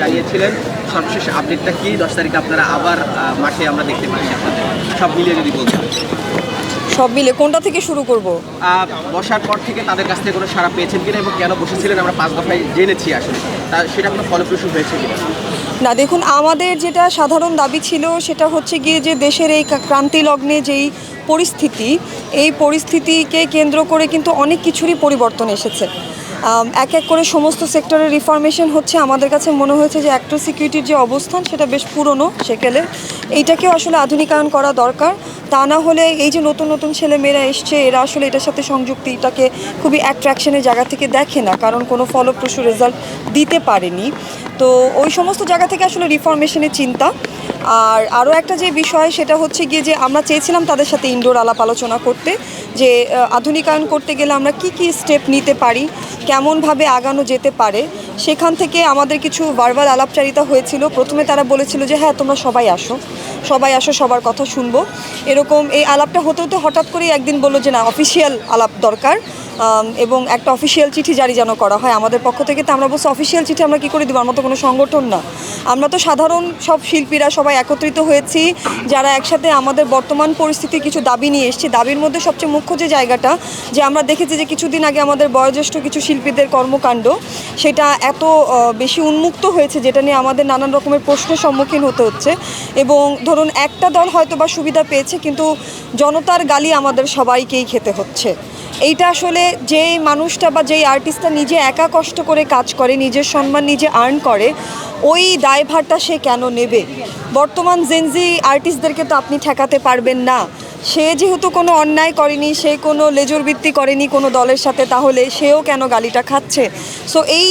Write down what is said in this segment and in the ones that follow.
জানিয়েছিলেন। সর্বশেষ আপডেটটা কি? দশ তারিখে আপনারা আবার মাঠে আমরা দেখতে পাচ্ছি আপনাদের। সব মিলিয়ে যদি বলতেন। সব মিলে কোনটা থেকে শুরু করব? বসার পর থেকে তাদের কাছ থেকে কোনো সাড়া পেয়েছেন কিনা এবং কেন বসেছিলেন? আমরা পাঁচ দফায় জেনেছি আসলে। তা সেটা কোনো ফলপ্রসূ হয়েছে কিনা? না দেখুন আমাদের যেটা সাধারণ দাবি ছিল সেটা হচ্ছে গিয়ে যে দেশের এই ক্রান্তি লগ্নে যেই পরিস্থিতি এই পরিস্থিতিকে কেন্দ্র করে কিন্তু অনেক কিছুরই পরিবর্তন এসেছে। এক এক করে সমস্ত সেক্টরের রিফরমেশন হচ্ছে। আমাদের কাছে মনে হয়েছে যে অ্যাক্টর সিকিউরিটির যে অবস্থান, সেটা বেশ পুরনো সেকেলে। এইটাকেও আসলে আধুনিকায়ন করা দরকার। তা না হলে এই যে নতুন নতুন ছেলে মেয়েরা এসছে, এরা আসলে এটার সাথে সংযুক্তি এটাকে খুবই অ্যাট্রাকশনের জায়গা থেকে দেখে না, কারণ কোনো ফলপ্রসূ রেজাল্ট দিতে পারেনি। তো ওই সমস্ত জায়গা থেকে আসলে রিফরমেশনের চিন্তা। আর আরও একটা যে বিষয়, সেটা হচ্ছে গিয়ে যে আমরা চেয়েছিলাম তাদের সাথে ইনডোর আলাপ আলোচনা করতে, যে আধুনিকায়ন করতে গেলে আমরা কি কি স্টেপ নিতে পারি, কেমনভাবে আগানো যেতে পারে, সেখান থেকে আমাদের কিছু বারবার আলাপচারিতা হয়েছিল। প্রথমে তারা বলেছিল যে হ্যাঁ তোমরা সবাই আসো সবাই আসো, সবার কথা শুনব। এরকম এই আলাপটা হতে হতে হঠাৎ করেই একদিন বলল যে, না অফিসিয়াল আলাপ দরকার। এবং একটা অফিসিয়াল চিঠি জারি যেন করা হয় আমাদের পক্ষ থেকে। তো আমরা বলছি অফিসিয়াল চিঠি আমরা কী করে দিব? আমার তো কোনো সংগঠন না। আমরা তো সাধারণ সব শিল্পীরা সবাই একত্রিত হয়েছি, যারা একসাথে আমাদের বর্তমান পরিস্থিতির কিছু দাবি নিয়ে এসেছি। দাবির মধ্যে সবচেয়ে মুখ্য যে জায়গাটা, যে আমরা দেখেছি যে কিছুদিন আগে আমাদের বয়োজ্যেষ্ঠ কিছু শিল্পীদের কর্মকাণ্ড, সেটা এত বেশি উন্মুক্ত হয়েছে, যেটা নিয়ে আমাদের নানান রকমের প্রশ্নের সম্মুখীন হতে হচ্ছে। এবং ধরুন, একটা দল হয়তো বা সুবিধা পেয়েছে, কিন্তু জনতার গালি আমাদের সবাইকেই খেতে হচ্ছে। এইটা আসলে যে মানুষটা বা যেই আর্টিস্টটা নিজে একা কষ্ট করে কাজ করে, নিজের সম্মান নিজে আর্ন করে, ওই দায়ভারটা সে কেন নেবে? বর্তমান জেনজি আর্টিস্টদেরকে তো আপনি ঠেকাতে পারবেন না। সে যেহেতু কোনো অন্যায় করেনি, সে কোনো লেজুর বৃত্তি করেনি কোনো দলের সাথে, তাহলে সেও কেন গালিটা খাচ্ছে? সো এই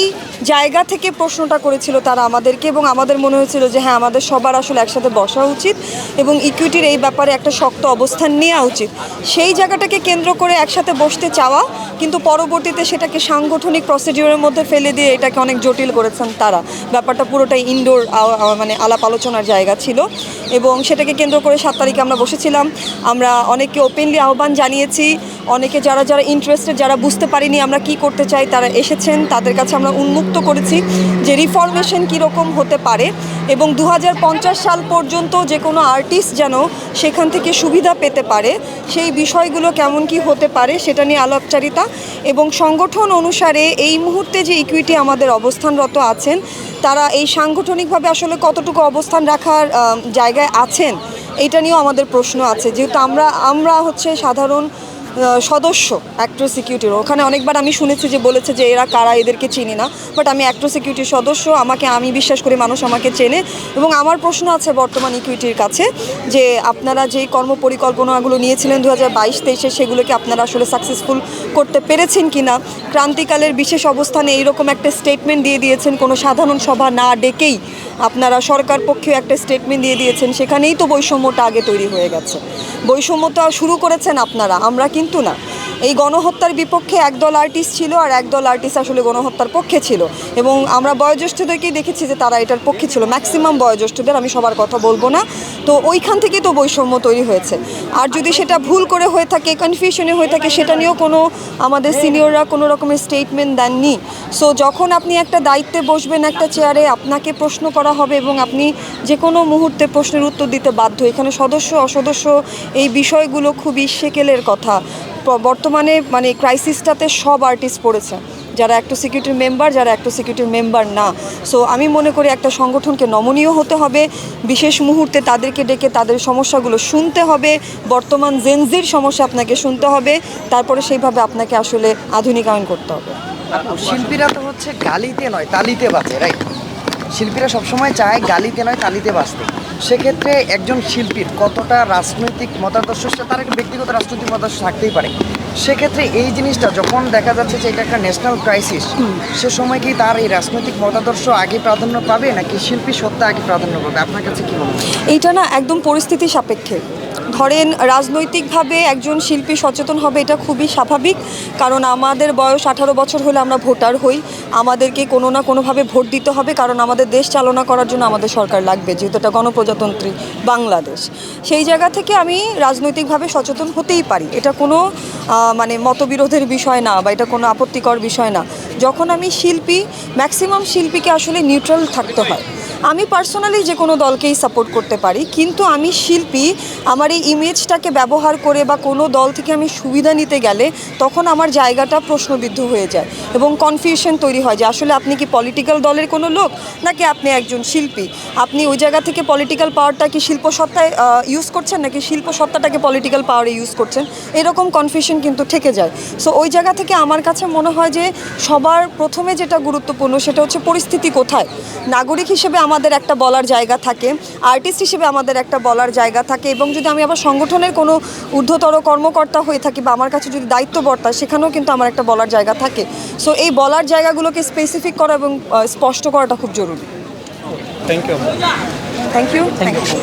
জায়গা থেকে প্রশ্নটা করেছিল তারা আমাদেরকে এবং আমাদের মনে হয়েছিল যে হ্যাঁ আমাদের সবার আসলে একসাথে বসা উচিত এবং ইকুইটির এই ব্যাপারে একটা শক্ত অবস্থান নেওয়া উচিত। সেই জায়গাটাকে কেন্দ্র করে একসাথে বসতে চাওয়া, কিন্তু পরবর্তীতে সেটাকে সাংগঠনিক প্রসিডিওরের মধ্যে ফেলে দিয়ে এটাকে অনেক জটিল করেছেন তারা। ব্যাপারটা পুরোটাই ইনডোর মানে আলাপ আলোচনার জায়গা ছিল এবং সেটাকে কেন্দ্র করে সাত তারিখে আমরা বসেছিলাম। আমরা অনেকে ওপেনলি আহ্বান জানিয়েছি, অনেকে যারা যারা ইন্টারেস্টেড যারা বুঝতে পারিনি আমরা কি করতে চাই, তারা এসেছেন, তাদের কাছে আমরা উন্মুক্ত করেছি যে রিফরমেশন কীরকম হতে পারে এবং দু হাজার পঞ্চাশ সাল পর্যন্ত যে কোনো আর্টিস্ট যেন সেখান থেকে সুবিধা পেতে পারে, সেই বিষয়গুলো কেমন কি হতে পারে সেটা নিয়ে আলাপচারিতা এবং সংগঠন অনুসারে এই মুহূর্তে যে ইকুইটি আমাদের অবস্থানরত আছেন, তারা এই সাংগঠনিকভাবে আসলে কতটুকু অবস্থান রাখার জায়গায় আছেন এইটা নিয়েও আমাদের প্রশ্ন আছে, যেহেতু আমরা আমরা হচ্ছে সাধারণ সদস্য অ্যাক্টর সিকিউরিটির ওখানে অনেকবার আমি শুনেছি যে বলেছে যে এরা কারা এদেরকে চিনি না বাট আমি অ্যাক্টর সিকিউরিটির সদস্য, আমাকে, আমি বিশ্বাস করি মানুষ আমাকে চেনে। এবং আমার প্রশ্ন আছে বর্তমান ইকুইটির কাছে যে আপনারা যেই কর্ম পরিকল্পনাগুলো নিয়েছিলেন দু হাজার বাইশ, তেইশে, সেগুলোকে আপনারা আসলে সাকসেসফুল করতে পেরেছেন কি না ক্রান্তিকালের বিশেষ অবস্থানে এইরকম একটা স্টেটমেন্ট দিয়ে দিয়েছেন, কোনো সাধারণ সভা না ডেকেই আপনারা সরকার পক্ষে একটা স্টেটমেন্ট দিয়ে দিয়েছেন, সেখানেই তো বৈষম্যটা আগে তৈরি হয়ে গেছে। বৈষম্যটা শুরু করেছেন আপনারা, আমরা কিন্তু না। এই গণহত্যার বিপক্ষে একদল আর্টিস্ট ছিল আর একদল আর্টিস্ট আসলে গণহত্যার পক্ষে ছিল। এবং আমরা বয়োজ্যেষ্ঠদেরকেই দেখেছি যে তারা এটার পক্ষে ছিল। ম্যাক্সিমাম বয়োজ্যেষ্ঠদের আমি সবার কথা বলব না। তো ওইখান থেকেই তো বৈষম্য তৈরি হয়েছে। আর যদি সেটা ভুল করে হয়ে থাকে কনফিউশনে হয়ে থাকে, সেটা নিয়েও কোনো আমাদের সিনিয়ররা কোনো রকমের স্টেটমেন্ট দেননি। সো যখন আপনি একটা দায়িত্বে বসবেন একটা চেয়ারে আপনাকে প্রশ্ন করা হবে এবং আপনি যে কোনো মুহূর্তে প্রশ্নের উত্তর দিতে বাধ্য। এখানে সদস্য, অসদস্য, এই বিষয়গুলো খুবই সেকেলের কথা। বর্তমানে মানে ক্রাইসিসটাতে সব আর্টিস্ট পড়েছে। যারা একটা সিকিউরিটির মেম্বার যারা একটা সিকিউরিটির মেম্বার না। সো আমি মনে করি একটা সংগঠনকে নমনীয় হতে হবে। বিশেষ মুহূর্তে তাদেরকে ডেকে তাদের সমস্যাগুলো শুনতে হবে। বর্তমান জেনজির সমস্যা আপনাকে শুনতে হবে। তারপরে সেইভাবে আপনাকে আসলে আধুনিকায়ন করতে হবে। শিল্পীরা তো হচ্ছে গালিতে নয়, তালিতে বাঁচে রাইট শিল্পীরা সবসময় চায় গালিতে নয়, তালিতে বাঁচতে সেক্ষেত্রে একজন শিল্পীর কতটা রাজনৈতিক মতাদর্শ সে তার একটা ব্যক্তিগত রাজনৈতিক মতাদর্শ থাকতেই পারে। সেক্ষেত্রে এই জিনিসটা যখন দেখা যাচ্ছে যে এটা একটা ন্যাশনাল ক্রাইসিস সে সময় কি তার এই রাজনৈতিক মতাদর্শ আগে প্রাধান্য পাবে নাকি শিল্পী সত্তা আগে প্রাধান্য পাবে? আপনার কাছে কী মনে হয়? এইটা না একদম পরিস্থিতি সাপেক্ষে। ধরেন, রাজনৈতিকভাবে একজন শিল্পী সচেতন হবে এটা খুবই স্বাভাবিক। কারণ আমাদের বয়স আঠারো বছর হলে আমরা ভোটার হই। আমাদেরকে কোনো না কোনোভাবে ভোট দিতে হবে। কারণ আমাদের দেশ চালনা করার জন্য আমাদের সরকার লাগবে, যেহেতু এটা গণপ্রজাতন্ত্রী বাংলাদেশ। সেই জায়গা থেকে আমি রাজনৈতিকভাবে সচেতন হতেই পারি। এটা কোনো মানে মতবিরোধের বিষয় না বা এটা কোনো আপত্তিকর বিষয় না। যখন আমি শিল্পী, ম্যাক্সিমাম শিল্পীকে আসলে নিউট্রাল থাকতে হয়। আমি পার্সোনালি যে কোনো দলকেই সাপোর্ট করতে পারি, কিন্তু আমি শিল্পী, আমার এই ইমেজটাকে ব্যবহার করে বা কোনো দল থেকে আমি সুবিধা নিতে গেলে তখন আমার জায়গাটা প্রশ্নবিদ্ধ হয়ে যায় এবং কনফিউশন তৈরি হয় যে আসলে আপনি কি পলিটিক্যাল দলের কোনো লোক নাকি আপনি একজন শিল্পী? আপনি ওই জায়গা থেকে পলিটিক্যাল পাওয়ারটা কি শিল্প সত্তায় ইউজ করছেন নাকি শিল্প সত্তাটাকে পলিটিক্যাল পাওয়ারে ইউজ করছেন? এরকম কনফিউশন কিন্তু থেকে যায়। সো ওই জায়গা থেকে আমার কাছে মনে হয় যে সবার প্রথমে যেটা গুরুত্বপূর্ণ সেটা হচ্ছে পরিস্থিতি কোথায়? নাগরিক হিসেবে আমাদের একটা বলার জায়গা থাকে আর্টিস্ট হিসেবে আমাদের একটা বলার জায়গা থাকে এবং যদি আমি আবার সংগঠনের কোনো ঊর্ধ্বতর কর্মকর্তা হয়ে থাকি বা আমার কাছে যদি দায়িত্ব বর্তা সেখানেও কিন্তু আমার একটা বলার জায়গা থাকে। সো এই বলার জায়গাগুলোকে স্পেসিফিক করা এবং স্পষ্ট করাটা খুব জরুরি। Thank you thank you thank you